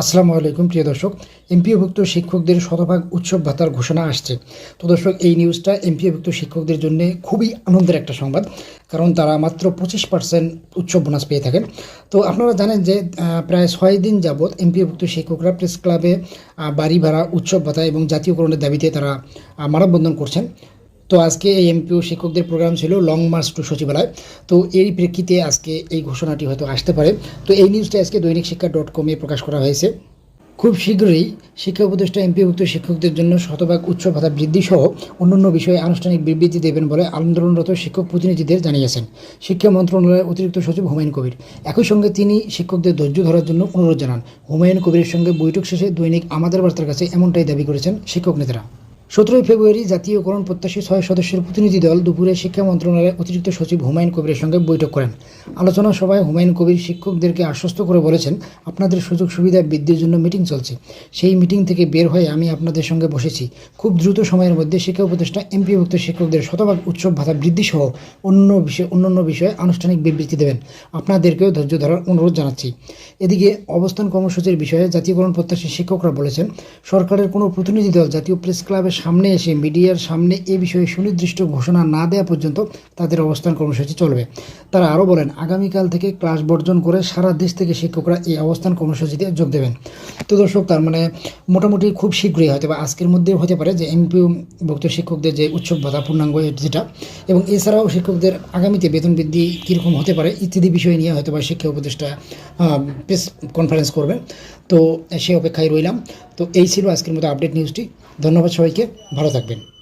আসসালামু আলাইকুম, প্রিয় দর্শক। এমপিওভুক্ত শিক্ষকদের শতভাগ উৎসব ভাতার ঘোষণা আসছে। তো দর্শক, এই নিউজটা এমপিওভুক্ত শিক্ষকদের জন্য খুবই আনন্দের একটা সংবাদ, কারণ তারা মাত্র পঁচিশ পার্সেন্ট উৎসব বোনাস পেয়ে থাকেন। তো আপনারা জানেন যে প্রায় ছয় দিন যাবৎ এমপিওভুক্ত শিক্ষকরা প্রেস ক্লাবে বাড়ি ভাড়া, উৎসব ভাতা এবং জাতীয়করণের দাবিতে তারা মানববন্ধন করছেন। তো আজকে এই এমপিও শিক্ষকদের প্রোগ্রাম ছিল লং মার্চ টু সচিবালয়। তো এরই প্রেক্ষিতে আজকে এই ঘোষণাটি হয়তো আসতে পারে। তো এই নিউজটা আজকে দৈনিক শিক্ষা ডট কমে প্রকাশ করা হয়েছে। খুব শীঘ্রই শিক্ষা উপদেষ্টা, এমপিভুক্ত শিক্ষকদের জন্য শতভাগ উচ্চ ভাতা বৃদ্ধি সহ অন্যান্য বিষয়ে আনুষ্ঠানিক বিবৃতি দেবেন বলে আন্দোলনরত শিক্ষক প্রতিনিধিদের জানিয়েছেন। শিক্ষা মন্ত্রণালয়ের অতিরিক্ত সচিব হুমায়ুন কবির। একই সঙ্গে তিনি শিক্ষকদের ধৈর্য ধরার জন্য অনুরোধ জানান। হুমায়ুন কবিরের সঙ্গে বৈঠক শেষে দৈনিক আমাদের বার্তার কাছে এমনটাই দাবি করেছেন শিক্ষক নেতারা। সতেরোই ফেব্রুয়ারি জাতীয়করণ প্রত্যাশী ছয় সদস্যের প্রতিনিধি দল দুপুরে শিক্ষা মন্ত্রণালয়ের অতিরিক্ত সচিব হুমায়ুন কবিরের সঙ্গে বৈঠক করেন। আলোচনা সভায় হুমায়ুন কবির শিক্ষকদেরকে আশ্বস্ত করে বলেছেন, আপনাদের সুযোগ সুবিধা বৃদ্ধির জন্য মিটিং চলছে। সেই মিটিং থেকে বের হয়ে আমি আপনাদের সঙ্গে বসেছি। খুব দ্রুত সময়ের মধ্যে শিক্ষা উপদেষ্টা, এমপিভুক্ত শিক্ষকদের শতভাগ উৎসব ভাতা বৃদ্ধি সহ অন্য বিষয়, অন্যান্য বিষয়ে আনুষ্ঠানিক বিবৃতি দেবেন। আপনাদেরকেও ধৈর্য ধরার অনুরোধ জানাচ্ছি। এদিকে অবস্থান কর্মসূচির বিষয়ে জাতীয়করণ প্রত্যাশী শিক্ষকরা বলেছেন, সরকারের কোনো প্রতিনিধি দল জাতীয় প্রেস ক্লাবের সামনে এসে, মিডিয়ার সামনে এ বিষয়ে সুনির্দিষ্ট ঘোষণা না দেওয়া পর্যন্ত তাদের অবস্থান কর্মসূচি চলবে। তারা আরও বলেন, আগামীকাল থেকে ক্লাস বর্জন করে সারা দেশ থেকে শিক্ষকরা এই অবস্থান কর্মসূচিতে যোগ দেবেন। তো দর্শক, তার মানে মোটামুটি খুব শীঘ্রই হয়তো বা আজকের মধ্যেও হতে পারে যে এমপিও ভুক্ত শিক্ষকদের যে উৎসব ভাতা, পূর্ণাঙ্গ যেটা এবং এছাড়াও শিক্ষকদের আগামীতে বেতন বৃদ্ধি কীরকম হতে পারে ইত্যাদি বিষয় নিয়ে হয়তো বা শিক্ষা উপদেষ্টা প্রেস কনফারেন্স করবেন তো সে অপেক্ষায় রইলাম। তো এই ছিল আজকের মতো আপডেট নিউজটি ধন্যবাদ সবাইকে। ভালো থাকবেন।